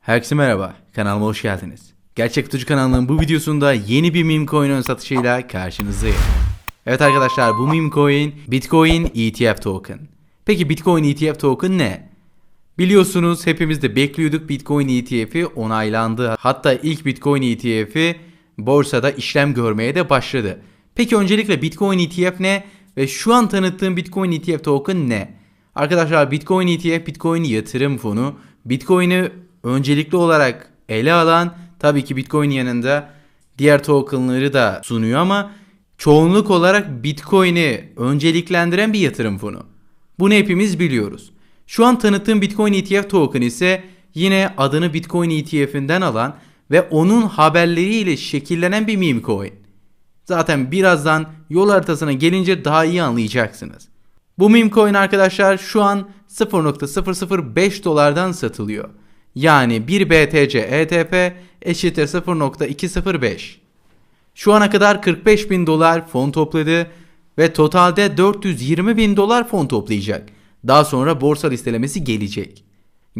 Herkese merhaba, kanalıma hoş geldiniz. Gerçek Kutucu kanalının bu videosunda yeni bir meme coin ön satışıyla karşınızdayım. Evet arkadaşlar bu meme coin Bitcoin ETF token. Peki Bitcoin ETF token ne? Biliyorsunuz hepimiz de bekliyorduk Bitcoin ETF'i onaylandı. Hatta ilk Bitcoin ETF'i borsada işlem görmeye de başladı. Peki öncelikle Bitcoin ETF ne ve şu an tanıttığım Bitcoin ETF token ne? Arkadaşlar Bitcoin ETF Bitcoin yatırım fonu. Bitcoin'i öncelikli olarak ele alan tabii ki Bitcoin yanında diğer tokenları da sunuyor ama çoğunluk olarak Bitcoin'i önceliklendiren bir yatırım fonu. Bunu hepimiz biliyoruz. Şu an tanıttığım Bitcoin ETF token ise yine adını Bitcoin ETF'inden alan ve onun haberleriyle şekillenen bir meme coin. Zaten birazdan yol haritasına gelince daha iyi anlayacaksınız. Bu meme coin arkadaşlar şu an 0.005 dolardan satılıyor. Yani 1 BTC ETP eşittir 0.205. Şu ana kadar 45 bin dolar fon topladı ve totalde 420 bin dolar fon toplayacak. Daha sonra borsa listelemesi gelecek.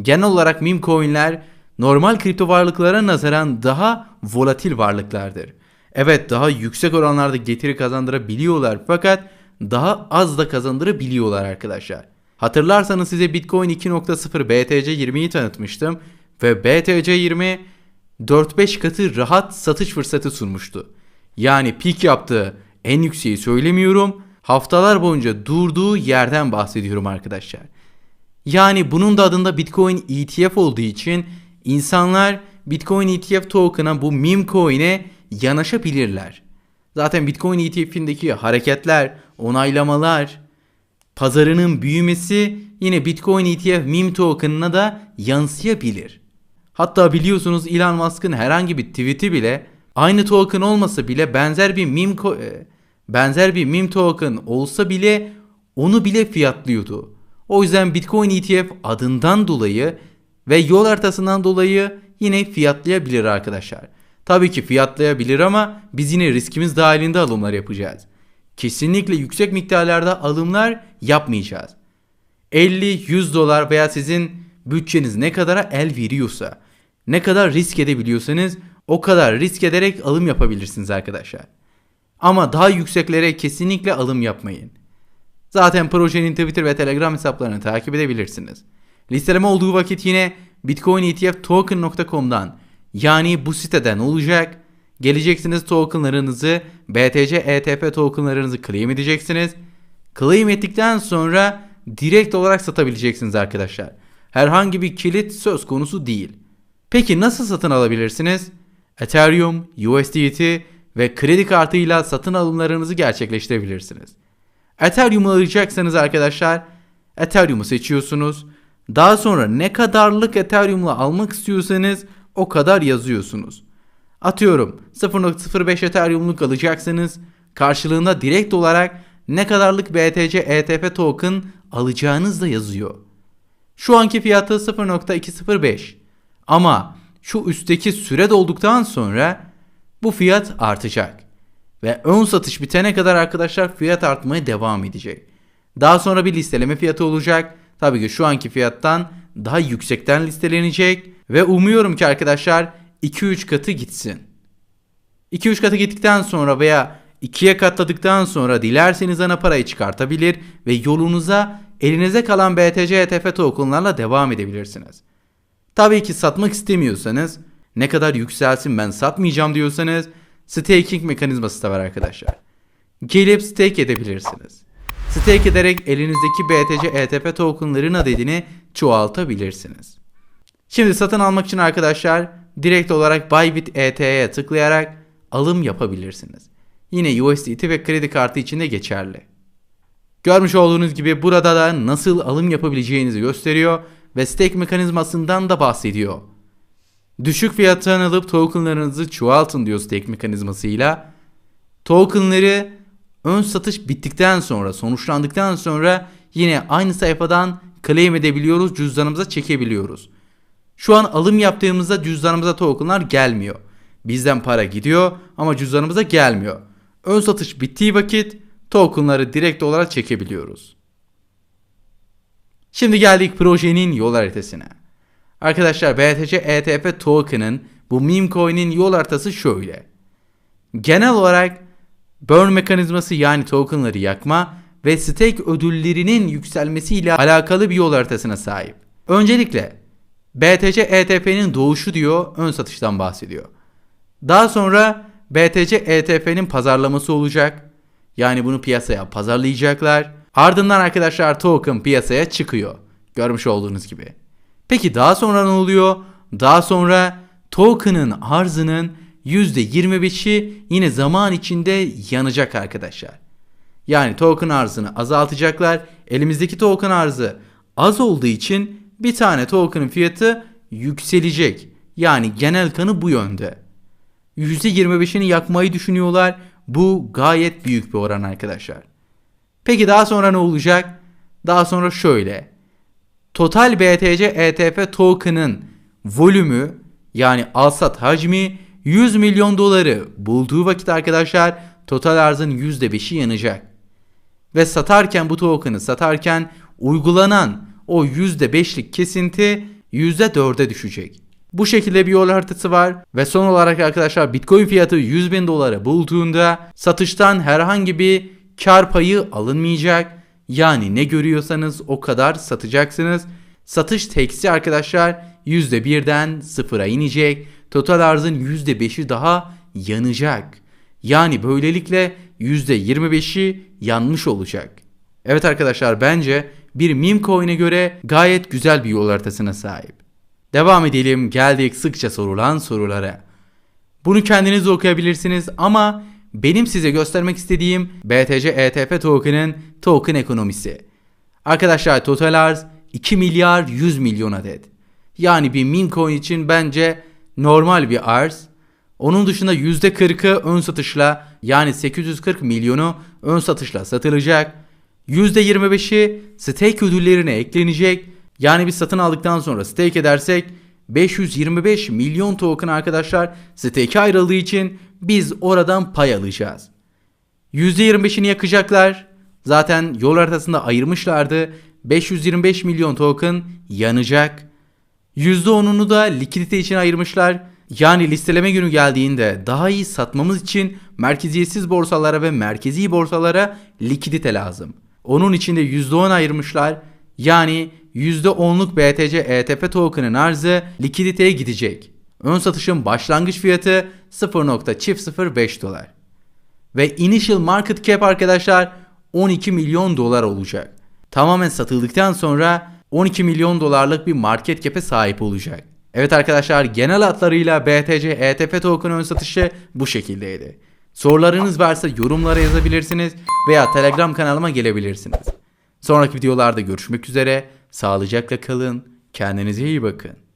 Genel olarak meme coinler normal kripto varlıklara nazaran daha volatil varlıklardır. Evet daha yüksek oranlarda getiri kazandırabiliyorlar fakat daha az da kazandırabiliyorlar arkadaşlar. Hatırlarsanız size Bitcoin 2.0 BTC20'yi tanıtmıştım ve BTC20 4-5 katı rahat satış fırsatı sunmuştu. Yani peak yaptığı en yükseği söylemiyorum. Haftalar boyunca durduğu yerden bahsediyorum arkadaşlar. Yani bunun da adında Bitcoin ETF olduğu için insanlar Bitcoin ETF token'a bu meme coin'e yanaşabilirler. Zaten Bitcoin ETF'indeki hareketler, onaylamalar, pazarının büyümesi yine Bitcoin ETF meme token'ına da yansıyabilir. Hatta biliyorsunuz Elon Musk'ın herhangi bir tweet'i bile aynı token olmasa bile benzer bir meme e, benzer bir meme token olsa bile onu bile fiyatlıyordu. O yüzden Bitcoin ETF adından dolayı ve yol haritasından dolayı yine fiyatlayabilir arkadaşlar. Tabii ki fiyatlayabilir ama biz yine riskimiz dahilinde alımlar yapacağız. Kesinlikle yüksek miktarlarda alımlar yapmayacağız. 50-100 dolar veya sizin bütçeniz ne kadara el veriyorsa, ne kadar risk edebiliyorsanız o kadar risk ederek alım yapabilirsiniz arkadaşlar. Ama daha yükseklere kesinlikle alım yapmayın. Zaten projenin Twitter ve Telegram hesaplarını takip edebilirsiniz. Listeleme olduğu vakit yine bitcoinetftoken.com'dan yani bu siteden olacak. Geleceksiniz tokenlarınızı BTC ETP tokenlarınızı claim edeceksiniz. Claim ettikten sonra direkt olarak satabileceksiniz arkadaşlar. Herhangi bir kilit söz konusu değil. Peki nasıl satın alabilirsiniz? Ethereum, USDT ve kredi kartıyla satın alımlarınızı gerçekleştirebilirsiniz. Ethereum alacaksanız arkadaşlar Ethereum'u seçiyorsunuz. Daha sonra ne kadarlık Ethereum'la almak istiyorsanız o kadar yazıyorsunuz. Atıyorum 0.05 Ethereum'luk alacaksanız karşılığında direkt olarak ne kadarlık BTC ETP token alacağınız da yazıyor. Şu anki fiyatı 0.205 ama şu üstteki süre dolduktan sonra bu fiyat artacak. Ve ön satış bitene kadar arkadaşlar fiyat artmaya devam edecek. Daha sonra bir listeleme fiyatı olacak. Tabii ki şu anki fiyattan daha yüksekten listelenecek. Ve umuyorum ki arkadaşlar 2-3 katı gitsin. 2-3 katı gittikten sonra veya 2'ye katladıktan sonra dilerseniz ana parayı çıkartabilir ve yolunuza elinize kalan BTC ETF tokenlarla devam edebilirsiniz. Tabii ki satmak istemiyorsanız ne kadar yükselsin ben satmayacağım diyorsanız staking mekanizması da var arkadaşlar. Gelip stake edebilirsiniz. Stake ederek elinizdeki BTC ETP tokenların adedini çoğaltabilirsiniz. Şimdi satın almak için arkadaşlar direkt olarak Bybit ET'ye tıklayarak alım yapabilirsiniz. Yine USDT ve kredi kartı için de geçerli. Görmüş olduğunuz gibi burada da nasıl alım yapabileceğinizi gösteriyor ve stake mekanizmasından da bahsediyor. Düşük fiyattan alıp tokenlarınızı çoğaltın diyor stake mekanizmasıyla. Tokenları ön satış bittikten sonra, sonuçlandıktan sonra yine aynı sayfadan claim edebiliyoruz, cüzdanımıza çekebiliyoruz. Şu an alım yaptığımızda cüzdanımıza tokenlar gelmiyor. Bizden para gidiyor ama cüzdanımıza gelmiyor. Ön satış bittiği vakit tokenları direkt olarak çekebiliyoruz. Şimdi geldik projenin yol haritasına. Arkadaşlar BTC ETF token'ın bu meme coin'in yol haritası şöyle. Genel olarak burn mekanizması yani tokenları yakma ve stake ödüllerinin yükselmesiyle alakalı bir yol haritasına sahip. Öncelikle BTC ETF'nin doğuşu diyor ön satıştan bahsediyor. Daha sonra BTC ETF'nin pazarlaması olacak. Yani bunu piyasaya pazarlayacaklar. Ardından arkadaşlar token piyasaya çıkıyor. Görmüş olduğunuz gibi. Peki daha sonra ne oluyor? Daha sonra token'ın arzının %25'i yine zaman içinde yanacak arkadaşlar. Yani token arzını azaltacaklar. Elimizdeki token arzı az olduğu için bir tane token'ın fiyatı yükselecek. Yani genel kanı bu yönde. %25'ini yakmayı düşünüyorlar. Bu gayet büyük bir oran arkadaşlar. Peki daha sonra ne olacak? Daha sonra şöyle. Total BTC ETF token'ın volümü yani alsat hacmi 100 milyon doları bulduğu vakit arkadaşlar total arzın %5'i yanacak. Ve satarken bu token'ı satarken uygulanan o %5'lik kesinti %4'e düşecek. Bu şekilde bir yol haritası var ve son olarak arkadaşlar Bitcoin fiyatı 100 bin dolara bulduğunda satıştan herhangi bir kar payı alınmayacak. Yani ne görüyorsanız o kadar satacaksınız. Satış teksi arkadaşlar %1'den sıfıra inecek. Total arzın %5'i daha yanacak. Yani böylelikle %25'i yanmış olacak. Evet arkadaşlar bence bir meme coin'e göre gayet güzel bir yol haritasına sahip. Devam edelim geldik sıkça sorulan sorulara. Bunu kendiniz okuyabilirsiniz ama benim size göstermek istediğim BTC ETF token'ın token ekonomisi. Arkadaşlar total arz 2 milyar 100 milyon adet. Yani bir meme coin için bence normal bir arz. Onun dışında %40'ı ön satışla yani 840 milyonu ön satışla satılacak. %25'i stake ödüllerine eklenecek. Yani biz satın aldıktan sonra stake edersek 525 milyon token arkadaşlar stake ayrıldığı için biz oradan pay alacağız. %25'ini yakacaklar. Zaten yol haritasında ayırmışlardı. 525 milyon token yanacak. %10'unu da likidite için ayırmışlar. Yani listeleme günü geldiğinde daha iyi satmamız için merkeziyetsiz borsalara ve merkezi borsalara likidite lazım. Onun için de %10 ayırmışlar. Yani %10'luk BTC ETF token'ın arzı likiditeye gidecek. Ön satışın başlangıç fiyatı 0.005 dolar. Ve initial market cap arkadaşlar 12 milyon dolar olacak. Tamamen satıldıktan sonra 12 milyon dolarlık bir market cap'e sahip olacak. Evet arkadaşlar genel hatlarıyla BTC ETF token ön satışı bu şekildeydi. Sorularınız varsa yorumlara yazabilirsiniz veya Telegram kanalıma gelebilirsiniz. Sonraki videolarda görüşmek üzere. Sağlıcakla kalın. Kendinize iyi bakın.